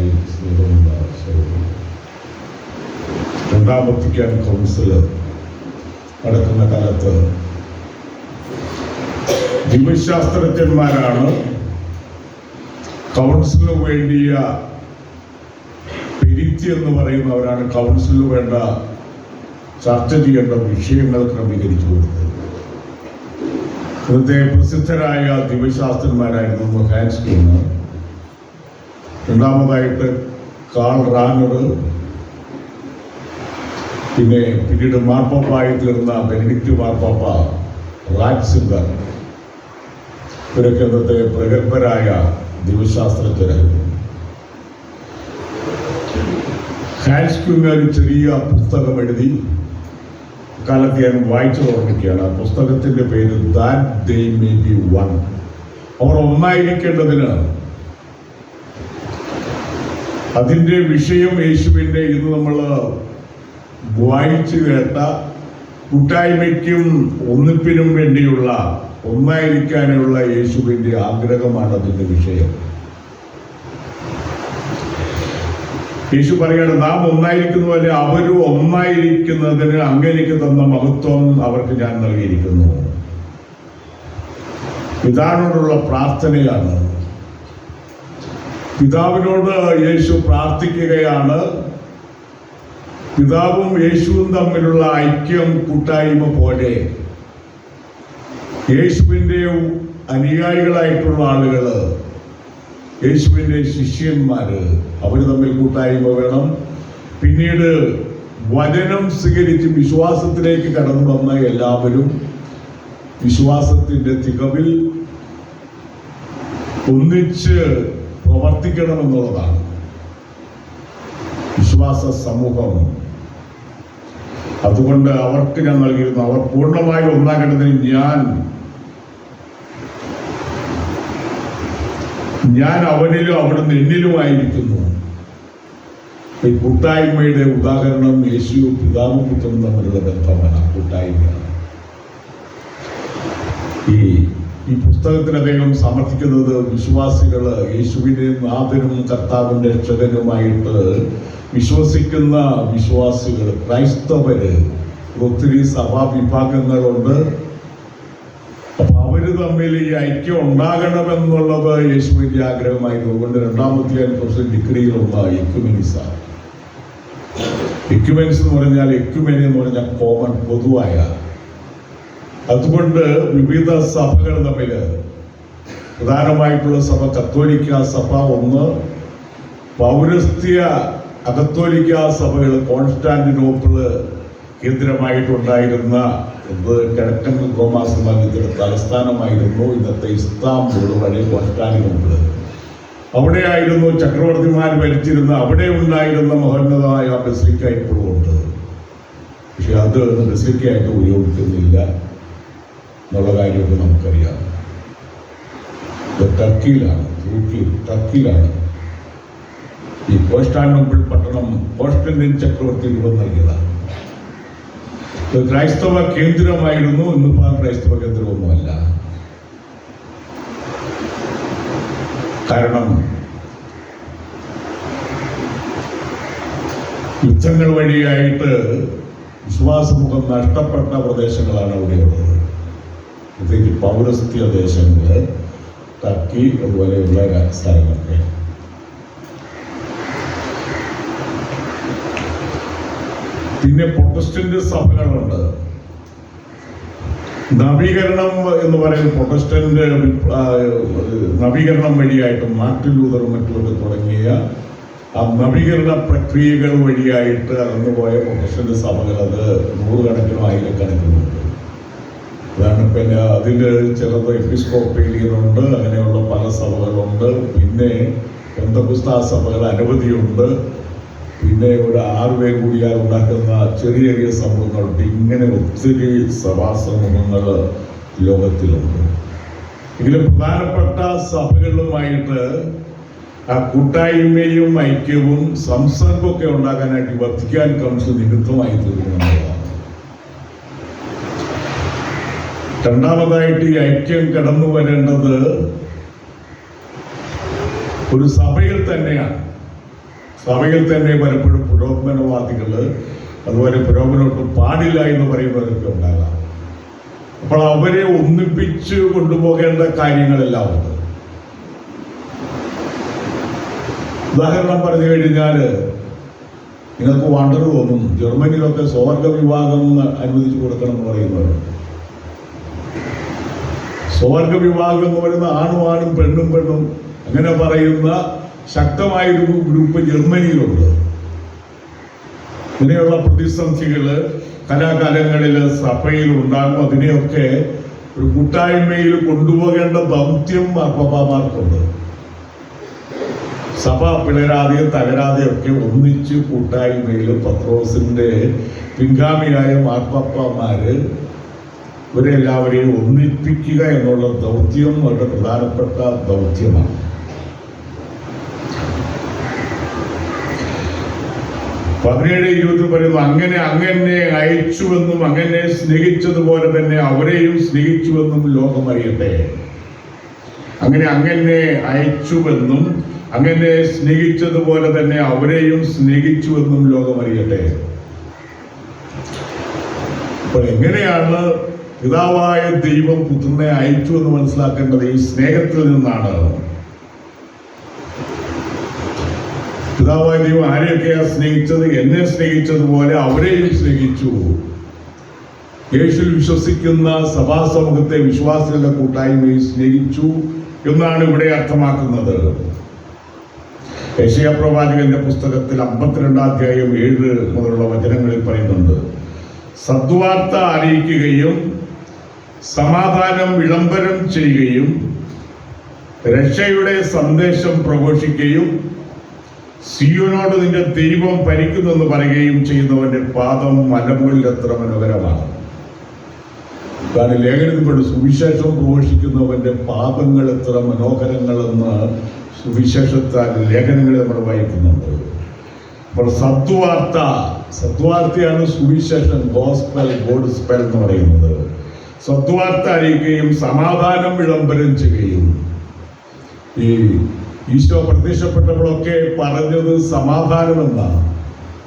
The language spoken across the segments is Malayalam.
പ്രത്യേകമായി സ്നേഹമുള്ള കൗൺസിൽ നടക്കുന്ന കാലത്ത്. ജീവശാസ്ത്രജ്ഞന്മാരാണ് കൗൺസിലിന് വേണ്ടിയ പെരിത്തി എന്ന് പറയുന്നവരാണ് കൗൺസിലിന് വേണ്ട ചർച്ച ചെയ്യേണ്ട വിഷയങ്ങൾ ക്രമീകരിച്ചു കൊടുത്തത്. ഇന്നത്തെ പ്രസിദ്ധരായ ദിവശാസ്ത്രന്മാരായിരുന്നു ഹാൻസ് കുന്ന് രണ്ടാമതായിട്ട് കാൾ റാനർ പിന്നെ പിന്നീട് മാർപ്പാപ്പായി തീർന്ന ബെനഡിക്റ്റ് മാർപ്പാപ്പ റാജ് സിംഗർ ഇവരൊക്കെ അന്നത്തെ പ്രഗത്ഭരായ ദിവശാസ്ത്രജ്ഞരായിരുന്നു ഹാൻസ് ക്യൂങ് ഒരു ചെറിയ പുസ്തകം എഴുതി കാലത്ത് ഞാൻ വായിച്ചു ഓർമ്മിക്കുകയാണ്. ആ പുസ്തകത്തിന്റെ പേര് that they may be one. അവർ ഒന്നായിരിക്കേണ്ടതിന് അതിന്റെ വിഷയം യേശുവിന്റെ ഇന്ന് നമ്മൾ വായിച്ചു കേട്ട കൂട്ടായ്മയ്ക്കും ഒന്നിപ്പിനും വേണ്ടിയുള്ള ഒന്നായിരിക്കാനുള്ള യേശുവിന്റെ ആഗ്രഹമാണ് അതിന്റെ വിഷയം. യേശു പറയാണ് നാം ഒന്നായിരിക്കുന്ന പോലെ അവരും ഒന്നായിരിക്കുന്നതിന് അങ്ങനെക്ക് തന്ന മഹത്വം അവർക്ക് ഞാൻ നൽകിയിരിക്കുന്നു. പിതാവിനോടുള്ള പ്രാർത്ഥനയാണ്. പിതാവിനോട് യേശു പ്രാർത്ഥിക്കുകയാണ്. പിതാവും യേശുവും തമ്മിലുള്ള ഐക്യം കൂട്ടായ്മ പോലെ യേശുവിന്റെ അനുയായികളായിട്ടുള്ള ആളുകൾ യേശുവിന്റെ ശിഷ്യന്മാർ അവർ തമ്മിൽ കൂട്ടായ്മ വേണം. പിന്നീട് വചനം സ്വീകരിച്ച് വിശ്വാസത്തിലേക്ക് കടന്നു വന്ന എല്ലാവരും വിശ്വാസത്തിന്റെ തികവിൽ ഒന്നിച്ച് പ്രവർത്തിക്കണമെന്നുള്ളതാണ്. വിശ്വാസ സമൂഹം. അതുകൊണ്ട് അവർക്ക് ഞാൻ നൽകിയിരുന്നു അവർ പൂർണമായി ഒന്നാകേണ്ടതിന് ഞാൻ ഞാൻ അവനിലും അവിടുന്ന് എന്നിലുമായിരിക്കുന്നു ഈ കൂട്ടായ്മയുടെ ഉദാഹരണം യേശു പിതാവും പുത്രനും തമ്മിലുള്ള ബന്ധമാണ് കൂട്ടായ്മയാണ്. ഈ ഈ പുസ്തകത്തിന് അദ്ദേഹം സമർപ്പിക്കുന്നത് വിശ്വാസികൾ യേശുവിനെ നാഥനും കർത്താവിന്റെ രക്ഷകനുമായിട്ട് വിശ്വസിക്കുന്ന വിശ്വാസികൾ ക്രൈസ്തവര്. ഒത്തിരി സഭാ വിഭാഗങ്ങളുണ്ട് അപ്പൊ അവർ തമ്മിൽ ഈ ഐക്യം ഉണ്ടാകണമെന്നുള്ളത് യേശുവിന്റെ ആഗ്രഹമായിരുന്നു അതുകൊണ്ട് രണ്ടാമത്തെ പ്രൊഫസർ ഡിഗ്രിയിൽ ഒന്ന് എക്യുമെനിസാണ് എക്യുമെൻസ് എന്ന് പറഞ്ഞാൽ എക്യുമെനി എന്ന് പറഞ്ഞാൽ കോമൺ പൊതുവായ അതുകൊണ്ട് വിവിധ സഭകൾ തമ്മിൽ പ്രധാനമായിട്ടുള്ള സഭ കത്തോലിക്ക സഭ ഒന്ന് പൗരസ്ത്യ അകത്തോലിക്ക സഭകൾ കോൺസ്റ്റാന്റിനോപ്പിൾ കേന്ദ്രമായിട്ടുണ്ടായിരുന്ന ഇത് കിഴക്കൻ റോമാ തലസ്ഥാനമായിരുന്നു ഇന്നത്തെ ഇസ്താംബൂൾ വഴി കോൺസ്റ്റാന്റിനോപ്പിൾ. അവിടെയായിരുന്നു ചക്രവർത്തിമാർ ഭരിച്ചിരുന്ന അവിടെ ഉണ്ടായിരുന്ന മഹോന്നതമായ ബസിലിക്ക ഇപ്പോഴും ഉണ്ട്. പക്ഷെ അത് ബസിലിക്കയായിട്ട് ഉപയോഗിക്കുന്നില്ല. എന്നുള്ള കാര്യമൊക്കെ നമുക്കറിയാം. ടർക്കിയിലാണ് തുർക്കി ടർക്കിയിലാണ് ഈ കോൺസ്റ്റാന്റിനോപ്പിൾ പട്ടണം കോസ്റ്റന്റിൻ ചക്രവർത്തി രൂപം നൽകിയതാണ്. ക്രൈസ്തവ കേന്ദ്രമായിരുന്നു ഇന്നിപ്പോൾ ആ ക്രൈസ്തവ കേന്ദ്രമൊന്നുമല്ല. കാരണം യുദ്ധങ്ങൾ വഴിയായിട്ട് വിശ്വാസമുഖം നഷ്ടപ്പെട്ട പ്രദേശങ്ങളാണ് അവിടെയുള്ളത്. പ്രത്യേകിച്ച് പൗരസ്ത്യ ദേശങ്ങൾ ടർക്കി അതുപോലെയുള്ള സ്ഥലങ്ങളൊക്കെ. പിന്നെ പ്രൊട്ടസ്റ്റന്റ് സഭകളുണ്ട്. നവീകരണം എന്ന് പറയുന്ന പ്രൊട്ടസ്റ്റന്റ് നവീകരണം വഴിയായിട്ട് മാർട്ടിൻ ലൂതറും മറ്റുമൊക്കെ തുടങ്ങിയ ആ നവീകരണ പ്രക്രിയകൾ വഴിയായിട്ട് കടന്നുപോയ പ്രൊട്ടസ്റ്റന്റ് സഭകൾ അത് നൂറുകണക്കിനും ആയിരക്കണക്കിനുണ്ട്. അതാണ് പിന്നെ അതിൽ ചിലത് എപ്പിസ്കോപ്പേലിയനുണ്ട് അങ്ങനെയുള്ള പല സഭകളുണ്ട്. പിന്നെ ബന്ധപുസ്തക സഭകൾ അനവധിയുണ്ട്. പിന്നെ ഒരു ആറ് പേർ കൂടിയാൽ ഉണ്ടാക്കുന്ന ചെറിയ ചെറിയ സമൂഹങ്ങളുണ്ട് ഇങ്ങനെ ഒത്തിരി സഭാ സമൂഹങ്ങൾ ലോകത്തിലുണ്ട്. എങ്കിലും പ്രധാനപ്പെട്ട സഭകളുമായിട്ട് ആ കൂട്ടായ്മയും ഐക്യവും സംസർഗമൊക്കെ ഉണ്ടാക്കാനായിട്ട് വത്തിക്കാൻ കൗൺസിൽ നിമിത്തമായി തീർന്നുള്ളതാണ് രണ്ടാമതായിട്ട് ഈ ഐക്യം കടന്നു വരേണ്ടത് ഒരു സഭയിൽ തന്നെയാണ്. സഭയിൽ തന്നെ പലപ്പോഴും പുരോഗമനവാദികൾ അതുപോലെ പുരോഗമനോട്ട് പാടില്ല എന്ന് പറയുന്നവരൊക്കെ ഉണ്ടാകാം. അപ്പോൾ അവരെ ഒന്നിപ്പിച്ച് കൊണ്ടുപോകേണ്ട കാര്യങ്ങളെല്ലാം ഉണ്ട്. ഉദാഹരണം പറഞ്ഞു കഴിഞ്ഞാൽ നിങ്ങൾക്ക് വണ്ടർ തോന്നും ജർമ്മനിയിലൊക്കെ സ്വർഗ വിവാഹം അനുവദിച്ചു കൊടുക്കണം എന്ന് പറയുന്നത് സ്വർഗ വിഭാഗം എന്ന് പറയുന്ന ആണും ആണും പെണ്ണും പെണ്ണും അങ്ങനെ പറയുന്ന ശക്തമായൊരു ഗ്രൂപ്പ് ജർമ്മനിയിലുണ്ട്. ഇങ്ങനെയുള്ള പ്രതിസന്ധികൾ കലാകാലങ്ങളിൽ സഭയിൽ ഉണ്ടാകും. അതിനെയൊക്കെ ഒരു കൂട്ടായ്മയിൽ കൊണ്ടുപോകേണ്ട ദൗത്യം മാർപ്പാപ്പാമാർക്കുണ്ട് സഭ പിളരാതെയും തകരാതെയൊക്കെ ഒന്നിച്ച് കൂട്ടായ്മയിൽ പത്രോസിന്റെ പിൻഗാമിയായ മാർപ്പാപ്പമാര് ഇവരെല്ലാവരെയും ഒന്നിപ്പിക്കുക എന്നുള്ള ദൗത്യം അവരുടെ പ്രധാനപ്പെട്ട ദൗത്യമാണ്. പതിനേഴ് ഇരുപത്തി പറയുന്നു അങ്ങനെ അങ്ങനെ അയച്ചുവെന്നും അങ്ങനെ സ്നേഹിച്ചതുപോലെ തന്നെ അവരെയും സ്നേഹിച്ചുവെന്നും ലോകം അറിയട്ടെ. അങ്ങനെ അങ്ങനെ അയച്ചുവെന്നും അങ്ങനെ സ്നേഹിച്ചതുപോലെ തന്നെ അവരെയും സ്നേഹിച്ചുവെന്നും ലോകം അറിയട്ടെ. അപ്പോൾ എങ്ങനെയാണ് പിതാവായ ദൈവം പുത്രനെ അയച്ചു എന്ന് മനസ്സിലാക്കേണ്ടത് ഈ സ്നേഹത്തിൽ നിന്നാണ്. പിതാവായ ദൈവം ആരെയൊക്കെയാ സ്നേഹിച്ചത്? എന്നെ സ്നേഹിച്ചതുപോലെ അവരെയും സ്നേഹിച്ചു. യേശുവിൽ വിശ്വസിക്കുന്ന സഭാസമൂഹത്തെ വിശ്വാസികളുടെ കൂട്ടായ്മയെ സ്നേഹിച്ചു എന്നാണ് ഇവിടെ അർത്ഥമാക്കുന്നത്. യശയ പ്രവാചകന്റെ പുസ്തകത്തിൽ അമ്പത്തിരണ്ടാം അധ്യായം ഏഴ് മുതലുള്ള വചനങ്ങളിൽ പറയുന്നുണ്ട് സദ്വാർത്ത അറിയിക്കുകയും സമാധാനം വിളംബരം ചെയ്യുകയും രക്ഷയുടെ സന്ദേശം പ്രഘോഷിക്കുകയും സിയോനോട് നിന്റെ ദൈവം ഭരിക്കുന്നെന്ന് പറയുകയും ചെയ്യുന്നവന്റെ പാദം മലമുകളിൽ എത്ര മനോഹരമാണ്. കാരണം ലേഖനത്തിൽപ്പെട്ട് സുവിശേഷം പ്രഘോഷിക്കുന്നവന്റെ പാദങ്ങൾ എത്ര മനോഹരങ്ങളെന്ന് സുവിശേഷത്താൽ ലേഖനങ്ങളെ നമ്മൾ വായിക്കുന്നുണ്ട്. അപ്പോൾ സത്വാർത്ത സത്വാർത്തയാണ് സുവിശേഷം ഗോസ്പെൽ ഗോഡ് സ്പെൽ എന്ന് പറയുന്നത്. സത്വാർത്ത അറിയിക്കുകയും സമാധാനം വിളംബരം ചെയ്യുകയും. ഈ ഈശോ പ്രത്യക്ഷപ്പെട്ടപ്പോഴൊക്കെ പറഞ്ഞത് സമാധാനം എന്നാണ്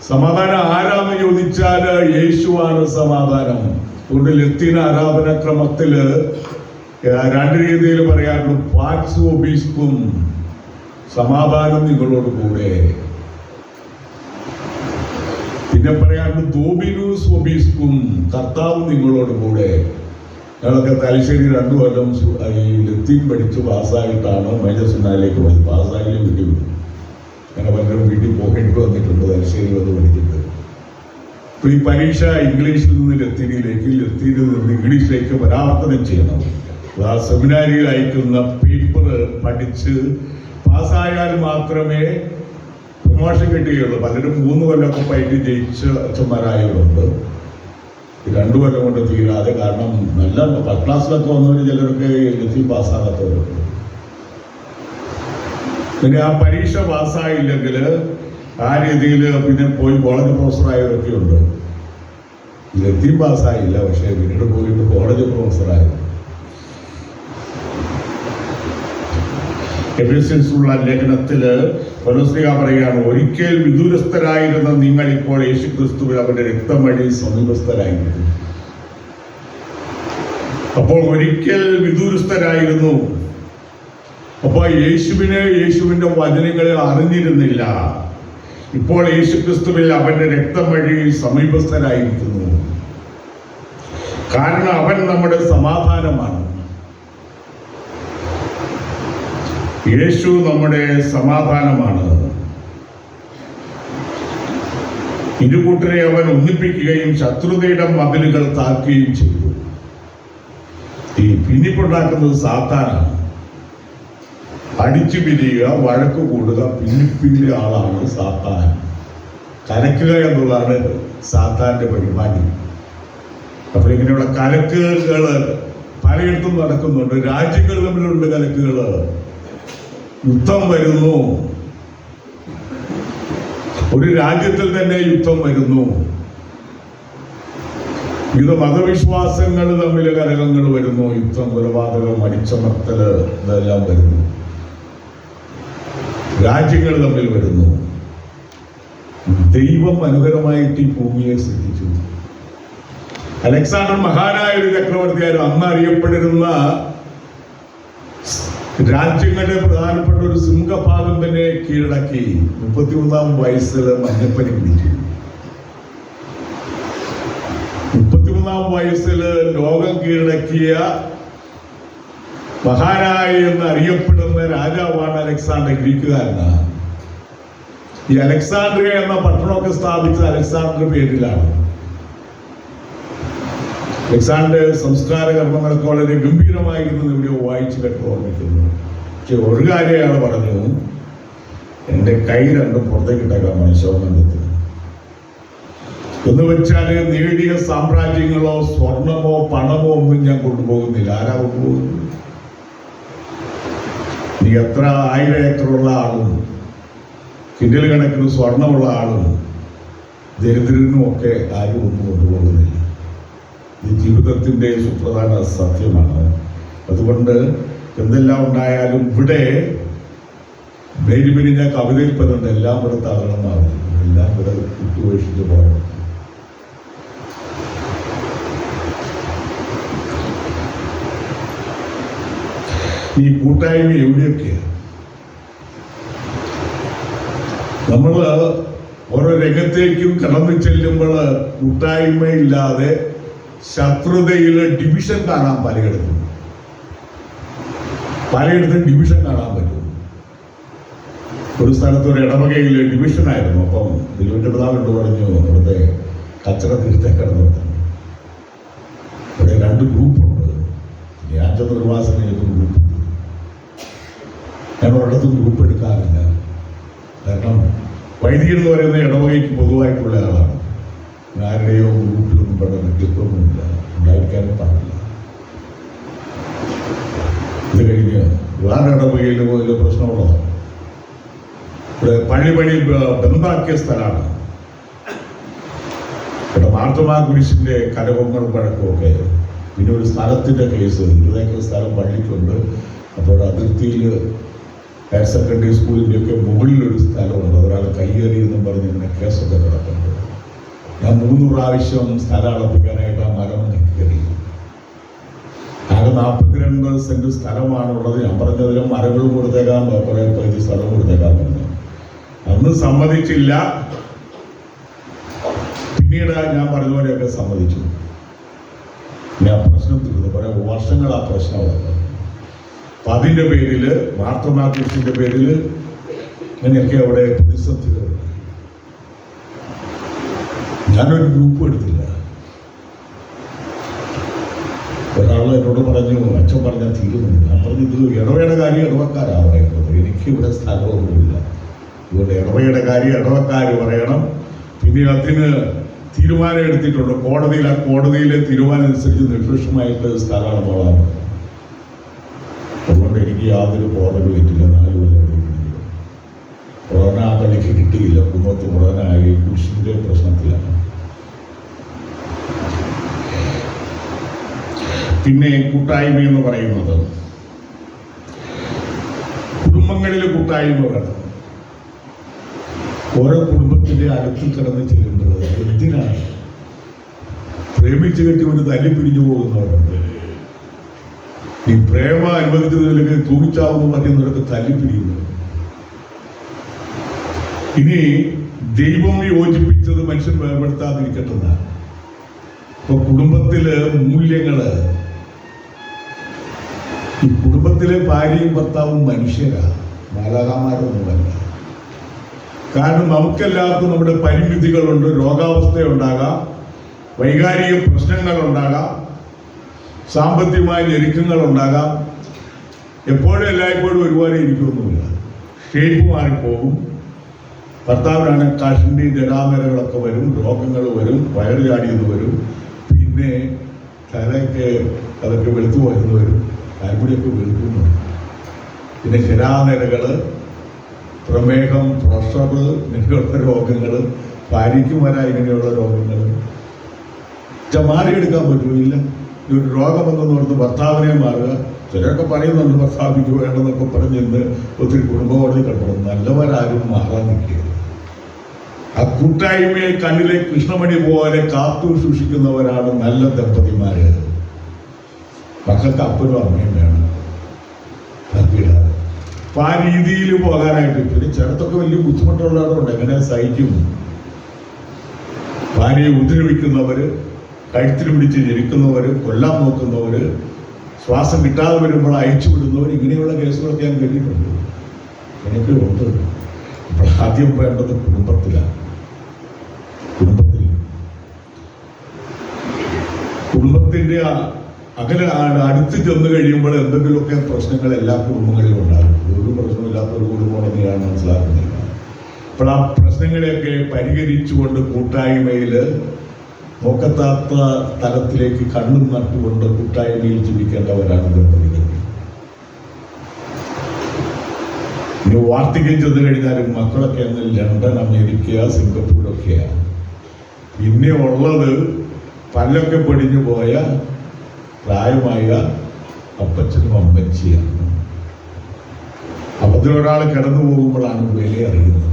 സമാധാനം ആരാന്ന് ചോദിച്ചാൽ യേശുവാണ് സമാധാനം. അതുകൊണ്ട് ലത്തീൻ ആരാധനാക്രമത്തിൽ ഏഹ്, രണ്ട് രീതിയിൽ പറയാറുണ്ട് പാക്സ് ഒബീസ്കും സമാധാനം നിങ്ങളോട് കൂടെ. പിന്നെ പറയാറുണ്ട് തോബിനൂസ് ഒബീസ്കും കർത്താവ് നിങ്ങളോട് കൂടെ. ഞങ്ങളൊക്കെ തലശ്ശേരി രണ്ടു കൊല്ലം ഈ ലത്തീൻ പഠിച്ച് പാസ്സായിട്ടാണ് മേജർ സുനാലിലേക്ക് പോയത് പാസ്സായാലും വീട്ടിൽ വിട്ടു. അങ്ങനെ പലരും വീട്ടിൽ പോകേണ്ടി വന്നിട്ടുണ്ട് തലശ്ശേരി വന്ന് പഠിച്ചിട്ട് അപ്പൊ ഈ പരീക്ഷ ഇംഗ്ലീഷിൽ നിന്ന് ലത്തീനിലേക്ക് ലത്തീനിൽ നിന്ന് ഇംഗ്ലീഷിലേക്ക് പരാവർത്തനം ചെയ്യണം. ആ സെമിനാരിയിൽ അയക്കുന്ന പേപ്പർ പഠിച്ച് പാസ്സായാൽ മാത്രമേ പ്രൊമോഷൻ കിട്ടുകയുള്ളൂ. പലരും മൂന്ന് കൊല്ലം ഒക്കെ പൈറ്റ് ജയിച്ച അച്ഛന്മാരായവരുണ്ട് ഈ രണ്ടു കൊല്ലം കൊണ്ട് തീരാതെ കാരണം നല്ല ഫസ്റ്റ് ക്ലാസ്സിലൊക്കെ വന്നവർ ചിലരൊക്കെ എഴുതി പാസ്സാകാത്തവരുണ്ട് പിന്നെ ആ പരീക്ഷ പാസ്സായില്ലെങ്കിൽ ആ രീതിയിൽ പിന്നെ പോയി കോളേജ് പ്രൊഫസറായവരൊക്കെ ഉണ്ട്. ലത്തീൻ പാസ്സായില്ല പക്ഷേ പിന്നീട് പോയിട്ട് കോളേജ് പ്രൊഫസറായി എബിസിൻസുള്ള ലേഖനത്തിൽ പൗലോസ്ലിഹ പറയുകയാണ് ഒരിക്കൽ വിദൂരസ്ഥരായിരുന്ന നിങ്ങൾ ഇപ്പോൾ യേശു ക്രിസ്തുവിൽ അവന്റെ രക്തം വഴി സമീപസ്ഥരായിരുന്നു. അപ്പോൾ ഒരിക്കൽ വിദൂരസ്ഥരായിരുന്നു. അപ്പോൾ യേശുവിനെ യേശുവിന്റെ വചനങ്ങളെ അറിഞ്ഞിരുന്നില്ല. ഇപ്പോൾ യേശു ക്രിസ്തുവിൽ അവന്റെ രക്തം വഴി സമീപസ്ഥരായിരിക്കുന്നു. കാരണം അവൻ നമ്മുടെ സമാധാനമാണ്. യേശു നമ്മുടെ സമാധാനമാണ്. ഇരുകൂട്ടരെ അവൻ ഒന്നിപ്പിക്കുകയും ശത്രുതയുടെ മതിലുകൾ താക്കുകയും ചെയ്തു. ഈ ഭിന്നിപ്പുണ്ടാക്കുന്നത് സാത്താനാണ്. അടിച്ചു പിരിയുക വഴക്ക് കൂടുക ഭിന്നിപ്പിന്റെ ആളാണ് സാത്താൻ. കലക്കുക എന്നുള്ളതാണ് സാത്താന്റെ പരിപാടി. അപ്പോൾ ഇങ്ങനെയുള്ള കലക്കുകൾ പലയിടത്തും നടക്കുന്നുണ്ട്. രാജ്യങ്ങൾ തമ്മിലുള്ള കലക്കുകൾ യുദ്ധം വരുന്നു. ഒരു രാജ്യത്തിൽ തന്നെ യുദ്ധം വരുന്നു. വിവിധ മതവിശ്വാസങ്ങൾ തമ്മിൽ കലകങ്ങൾ വരുന്നു. യുദ്ധം കൊലപാതകം അടിച്ചമർത്തൽ ഇതെല്ലാം വരുന്നു. രാജ്യങ്ങൾ തമ്മിൽ വരുന്നു. ദൈവം മനോഹരമായിട്ട് ഈ ഭൂമിയെ സൃഷ്ടിച്ചു അലക്സാണ്ടർ മഹാനായ ഒരു ചക്രവർത്തിയായിരുന്നു. അന്ന് അറിയപ്പെട്ടിരുന്ന രാജ്യങ്ങളുടെ പ്രധാനപ്പെട്ട ഒരു സിംഹഭാഗം തന്നെ കീഴടക്കി മുപ്പത്തിമൂന്നാം വയസ്സിൽ മഞ്ഞപ്പനി പിടിച്ചു. മുപ്പത്തിമൂന്നാം വയസ്സിൽ ലോകം കീഴടക്കിയ മഹാനായ എന്ന് അറിയപ്പെടുന്ന രാജാവാണ് അലക്സാണ്ടർ ഗ്രീക്കുകാരനാണ് ഈ അലക്സാണ്ട്രിയ എന്ന പട്ടണമൊക്കെ സ്ഥാപിച്ച അലക്സാണ്ടർ പേരിലാണ്. അലക്സാണ്ടർ സംസ്കാര കർമ്മങ്ങളൊക്കെ വളരെ ഗംഭീരമായിരുന്നു ഇവിടെ വായിച്ചു കേട്ട് ഓർമ്മിക്കുന്നു. പക്ഷെ ഒരു കാര്യം അയാൾ പറഞ്ഞു. എന്റെ കൈ രണ്ടും പുറത്തേക്ക് ഇട്ടേക്കാൻ മനുഷ്യബന്ധത്തിൽ എന്ന് വെച്ചാൽ നേടിയ സാമ്രാജ്യങ്ങളോ സ്വർണമോ പണമോ ഒന്നും ഞാൻ കൊണ്ടുപോകുന്നില്ല. ആരാ കൊണ്ടുപോകുന്നു നീ എത്ര ആയിരം ഏക്കറുള്ള ആളും കിൻഡൽ കണക്കിന് സ്വർണമുള്ള ആളും ദരിദ്രനും ഒക്കെ ആരും ഒന്നും കൊണ്ടുപോകുന്നില്ല. ഈ ജീവിതത്തിന്റെ സുപ്രധാന സത്യമാണ്. അതുകൊണ്ട് എന്തെല്ലാം ഉണ്ടായാലും ഇവിടെ മേരിമിരിഞ്ഞ കവിതയിൽ പറഞ്ഞിട്ട് എല്ലാം ഇവിടെ തകർന്നാണ് എല്ലാം ഇവിടെ വിട്ടുപേക്ഷിച്ച് പോകണം. ഈ കൂട്ടായ്മ എവിടെയൊക്കെയാണ് നമ്മൾ ഓരോ രംഗത്തേക്കും കടന്നു ചെല്ലുമ്പോൾ കൂട്ടായ്മയില്ലാതെ ശത്രുതയിൽ ഡിവിഷൻ കാണാൻ പലയിടത്തും. പലയിടത്തും ഡിവിഷൻ കാണാൻ പറ്റും. ഒരു സ്ഥലത്ത് ഒരു ഇടവകയിൽ ഡിവിഷൻ ആയിരുന്നു. അപ്പം ദിലുവിന്റെ പിതാവിനോട് പറഞ്ഞു അവിടുത്തെ കച്ചറ തീർത്തേ കിടന്നു. ഇവിടെ രണ്ട് ഗ്രൂപ്പുണ്ട്. ഞാൻ ചെന്ന് ഒരു മാസം ഗ്രൂപ്പ് ഞാൻ ഗ്രൂപ്പ് എടുക്കാറില്ല. കാരണം വൈദികൻ എന്ന് പറയുന്ന ഇടവകയ്ക്ക് പൊതുവായിട്ടുള്ള ആളാണ്. ആരുടെയോ ഗ്രൂപ്പിലൊന്നും പെട വ്യക്തിത്വമൊന്നുമില്ല ഉണ്ടായിരിക്കാൻ പാടില്ല. ഇത് കഴിഞ്ഞ് വേറെ ഇടവകയിൽ വലിയ പ്രശ്നമുള്ളതാണ് ഇവിടെ പള്ളി പണി ബന്ധാക്കിയ സ്ഥലമാണ്. ഇവിടെ മാർത്തമാ കുരിശിന്റെ കലകങ്ങളും പഴക്കവും പിന്നെ ഒരു സ്ഥലത്തിന്റെ കേസ്. ഇരുപതേക്കർ സ്ഥലം പള്ളിക്കുണ്ട്. അപ്പോൾ അതിർത്തിയിൽ ഹയർ സെക്കൻഡറി സ്കൂളിന്റെയൊക്കെ മുകളിലൊരു ഒരു സ്ഥലമുണ്ട്. ഒരാൾ കയ്യേറി എന്നും പറഞ്ഞ് ഇങ്ങനെ കേസൊക്കെ കിടക്കുന്നുണ്ട് ഞാൻ മൂന്ന് പ്രാവശ്യം സ്ഥലം അളപ്പിക്കാനായിട്ട് ആ മരം കയറി ആകെ നാൽപ്പത്തിരണ്ട് സെന്റ് സ്ഥലമാണുള്ളത്. ഞാൻ പറഞ്ഞതിലും മരങ്ങൾ കൊടുത്തേക്കാൻ കുറെ പേര് സ്ഥലം കൊടുത്തേക്കാൻ പറഞ്ഞു അന്ന് സമ്മതിച്ചില്ല. പിന്നീട് ഞാൻ പറഞ്ഞവരെയൊക്കെ സമ്മതിച്ചു. ഞാൻ പ്രശ്നം തീർന്നു. കുറെ വർഷങ്ങൾ ആ പ്രശ്നം വന്നു അപ്പൊ അതിന്റെ പേരിൽ മാർത്തമാകൃഷിന്റെ പേരിൽ അങ്ങനെയൊക്കെ അവിടെ പ്രതിസന്ധികൾ ഞാനൊരു ഗ്രൂപ്പ് എടുത്തില്ല. ഒരാൾ എന്നോട് പറഞ്ഞു അച്ഛൻ പറഞ്ഞാൽ തീരുന്നില്ല ഞാൻ പറഞ്ഞു ഇത് ഇടവയുടെ കാര്യം ഇടവക്കാരാ പറയുന്നത്. എനിക്ക് ഇവിടെ സ്ഥലമൊന്നുമില്ല. അതുകൊണ്ട് ഇടവയുടെ കാര്യം ഇടവക്കാർ പറയണം. പിന്നെ അതിന് തീരുമാനം എടുത്തിട്ടുണ്ട്. കോടതിയിൽ ആ കോടതിയിലെ തീരുമാനം അനുസരിച്ച് നിർദ്ദേശമായിട്ട് സ്ഥലമാണ് പോകാൻ അതുകൊണ്ട് എനിക്ക് യാതൊരു കോടതി പറ്റില്ല നാല് കൊല്ലം ഇവിടെ. കൊറോണ ആ കിട്ടിയില്ല. കുടുംബത്തിൽ കൊറോണ ആയി. പ്രശ്നത്തിലാണ്. പിന്നെ കൂട്ടായ്മ എന്ന് പറയുന്നത്. കുടുംബങ്ങളിലെ കൂട്ടായ്മ വേണം ഓരോ കുടുംബത്തിന്റെ അടുത്ത് കിടന്ന് ചെല്ലുന്നത് എന്തിനാണ്? പ്രേമിച്ച് കെട്ടി ഒരു തല്ലി പിരിഞ്ഞു പോകുന്നവരുണ്ട്. ഈ പ്രേമ അനുവദിച്ചതിലേക്ക് തൂങ്ങിച്ചാവുന്നു പറയുന്നവരൊക്കെ തല്ലി പിരിയുന്നു ഇനി ദൈവം യോജിപ്പിച്ചത് മനുഷ്യൻ വേർപെടുത്താതിരിക്കട്ടെന്നാണ്. ഇപ്പൊ കുടുംബത്തിൽ മൂല്യങ്ങൾ ഈ കുടുംബത്തിലെ ഭാര്യയും ഭർത്താവും മനുഷ്യരാ. ബാലകന്മാരൊന്നുമല്ല കാരണം നമുക്കെല്ലാവർക്കും നമ്മുടെ പരിമിതികളുണ്ട് രോഗാവസ്ഥയുണ്ടാകാം വൈകാരിക പ്രശ്നങ്ങൾ ഉണ്ടാകാം സാമ്പത്തികമായ ഞെരുക്കങ്ങൾ ഉണ്ടാകാം എപ്പോഴും എല്ലായ്പ്പോഴും ഒരുപാട് ഇരിക്കുമൊന്നുമില്ല ഷേപ്പ് മാറിപ്പോകും. ഭർത്താവിനാണ് കഷണ്ടി ജടാമരകളൊക്കെ വരും രോഗങ്ങൾ വരും വയറ് ചാടിയത് വരും. പിന്നെ തലയ്ക്ക് അതൊക്കെ വെളുത്തു പോയെന്ന് വരും. കാൽമുടിയൊക്കെ വെളുക്കുന്നു പിന്നെ ശരാനരകൾ പ്രമേഹം പ്രഷർ ഇങ്ങനെയുള്ള രോഗങ്ങൾ ഭാര്യയ്ക്കും വരാം ഇങ്ങനെയുള്ള രോഗങ്ങൾ മാറിയെടുക്കാൻ പറ്റുമില്ല ഈ ഒരു രോഗമെന്ന് ഓർത്ത് ഭർത്താവിനെ മാറുക. ചിലരൊക്കെ പറയുന്നുണ്ട് ഭർത്താവിക്ക് വേണമെന്നൊക്കെ പറഞ്ഞിരുന്ന് ഒത്തിരി കുടുംബകോടതി കിടക്കണം നല്ലവരാരും മാറാൻ നിൽക്കുക ആ കൂട്ടായ്മയെ കണ്ണിലെ കൃഷ്ണമണി പോലെ കാത്തു സൂക്ഷിക്കുന്നവരാണ് നല്ല ദമ്പതിമാര്. മക്കൾക്ക് അപ്പനും അമ്മയും വേണം തപ്പിയിടാതെ ആ രീതിയിൽ പോകാനായിട്ട് പിന്നെ ചിലത്തൊക്കെ വലിയ ബുദ്ധിമുട്ടുള്ളവരുണ്ട് എങ്ങനെ സഹിക്കും? ഭാര്യയെ ഉദ്രവിക്കുന്നവര് കഴുത്തിൽ പിടിച്ച് ജനിക്കുന്നവര് കൊല്ലാൻ നോക്കുന്നവര് ശ്വാസം കിട്ടാതെ വരുമ്പോൾ അയച്ചു വിടുന്നവർ ഇങ്ങനെയുള്ള കേസുകളൊക്കെ ഞാൻ കേട്ടിട്ടുണ്ട്. എനിക്ക് ഉണ്ട്. ആദ്യം വേണ്ടത് കുടുംബത്തിലാണ്. കുടുംബത്തിൽ. കുടുംബത്തിന്റെ ആ- ആ- അടുത്ത് ചെന്ന് കഴിയുമ്പോൾ എന്തെങ്കിലുമൊക്കെ പ്രശ്നങ്ങൾ എല്ലാ കുടുംബങ്ങളിലും ഉണ്ടാകും. ഒരു പ്രശ്നമില്ലാത്ത ഒരു കുടുംബം തന്നെയാണ് മനസ്സിലാക്കുന്നത്. അപ്പോൾ ആ പ്രശ്നങ്ങളെയൊക്കെ പരിഹരിച്ചുകൊണ്ട് കൂട്ടായ്മയിൽ നോക്കത്താത്ത തലത്തിലേക്ക് കണ്ണും നട്ടുകൊണ്ട് കൂട്ടായ്മയിൽ ജീവിക്കേണ്ടവരാണ് ദമ്പതികൾ. ഇനി വാർത്തകം ചെന്ന് കഴിഞ്ഞാലും മക്കളൊക്കെ അന്ന് ലണ്ടൻ അമേരിക്ക സിംഗപ്പൂരൊക്കെയാണ് പിന്നെ ഉള്ളത് പല്ലൊക്കെ പൊടിഞ്ഞു പോയ പ്രായമായ അപ്പച്ചനും അമ്മച്ചിയാണ്. അപ്പത്തിലൊരാൾ കിടന്നു പോകുമ്പോഴാണ് വില അറിയുന്നത്.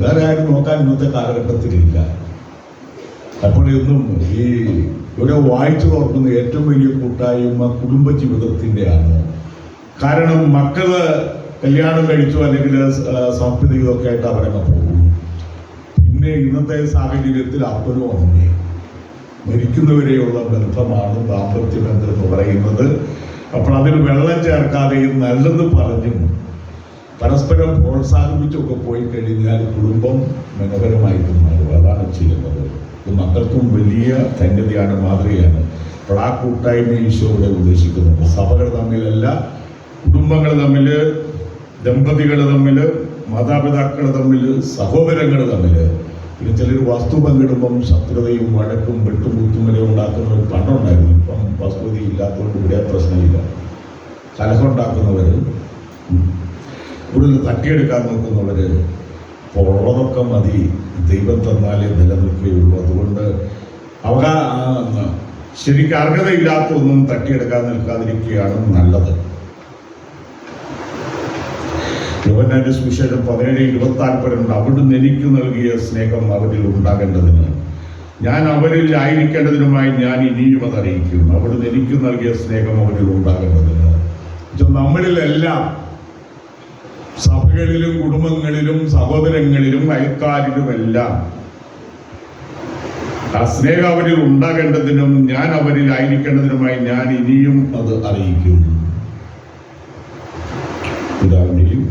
വേറെ ആരും നോക്കാൻ ഇന്നത്തെ കാലഘട്ടത്തിലില്ല അപ്പോഴൊന്നും ഈ ഇവിടെ വായിച്ചു നോക്കുന്ന ഏറ്റവും വലിയ കൂട്ടായ്മ കുടുംബ ജീവിതത്തിന്റെയാണ് കാരണം മക്കൾ കല്യാണം കഴിച്ചു അല്ലെങ്കിൽ സാമ്പത്തികമൊക്കെ ആയിട്ട് അവരങ്ങ് പോകും. പിന്നെ ഇന്നത്തെ സാഹചര്യത്തിൽ അപ്പനും അമ്മയും. മരിക്കുന്നവരെയുള്ള ബന്ധമാണ് ദാമ്പത്യ ബന്ധം എന്ന് പറയുന്നത്. അപ്പോൾ അതിൽ വെള്ളം ചേർക്കാതെയും നല്ലത് പറഞ്ഞും. പരസ്പരം പ്രോത്സാഹിപ്പിച്ചൊക്കെ പോയി കഴിഞ്ഞാൽ കുടുംബം മനോഹരമായിട്ട് മാറും. അതാണ് ചെയ്യുന്നത്. ഇത് മക്കൾക്കും വലിയ ധന്യതയാണ് മാതൃകയാണ്. അപ്പോൾ ആ കൂട്ടായ്മ ഈശോ ഇവിടെ ഉദ്ദേശിക്കുന്നുണ്ട്. സഭകൾ തമ്മിലല്ല കുടുംബങ്ങൾ തമ്മിൽ ദമ്പതികൾ തമ്മിൽ മാതാപിതാക്കൾ തമ്മിൽ സഹോദരങ്ങൾ തമ്മിൽ പിന്നെ ചിലർ വസ്തു പങ്കിടുമ്പം ശത്രുതയും വഴക്കും വെട്ടും ഉണ്ടാക്കുന്ന ഒരു പണ്ടുണ്ടായിരുന്നു. ഇപ്പം വസ്തുതി ഇല്ലാത്തതുകൊണ്ട് ഇവിടെ പ്രശ്നമില്ല. കലഹം ഉണ്ടാക്കുന്നവർ കൂടുതൽ തട്ടിയെടുക്കാൻ നോക്കുന്നവർ ഉള്ളതൊക്കെ മതി. ദൈവം തന്നാലേ നിലനിൽക്കുകയുള്ളൂ അതുകൊണ്ട് അവകാ ശരിക്കും അർഹതയില്ലാത്ത ഒന്നും തട്ടിയെടുക്കാൻ നിൽക്കാതിരിക്കുകയാണ് നല്ലത്. യോഹന്നാന്റെ സുവിശേഷം പതിനേഴ് ഇരുപത്തി ആൽപ്പരുണ്ട് അവിടുന്ന് എനിക്ക് നൽകിയ സ്നേഹം അവരിൽ ഉണ്ടാകേണ്ടതിന്. ഞാൻ അവരിൽ ആയിരിക്കേണ്ടതിനുമായി ഞാൻ ഇനിയും അത് അറിയിക്കും അവിടുന്ന് എനിക്ക് നൽകിയ സ്നേഹം അവരിൽ ഉണ്ടാകേണ്ടതിന്. നമ്മളിലെല്ലാം സഭകളിലും കുടുംബങ്ങളിലും സഹോദരങ്ങളിലും അയൽക്കാരിലുമെല്ലാം ആ സ്നേഹം അവരിൽ ഉണ്ടാകേണ്ടതിനും ഞാൻ അവരിൽ ആയിരിക്കേണ്ടതിനുമായി ഞാൻ ഇനിയും അത് അറിയിക്കും പുത്രന്റെയും